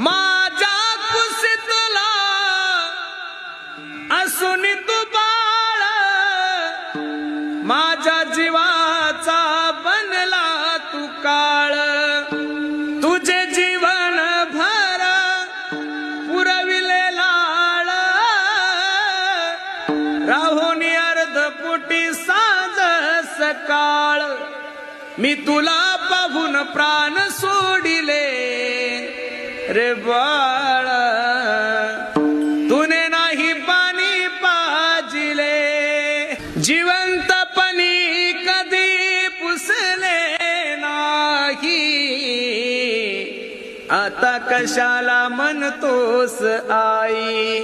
माझ्या कुसितला असुनी तू बाळ. माझ्या जीवाचा बनला तू काळ. तुझे जीवन भर पुरविले लाळ. राहून अर्धपुटी साज सकाळ. मी तुला पाहून प्राण सोडी रे बाळा तुने नाही पाणी पाजिले जिवंतपणी कधी पुसले नाही. आता कशाला म्हणतोस आई?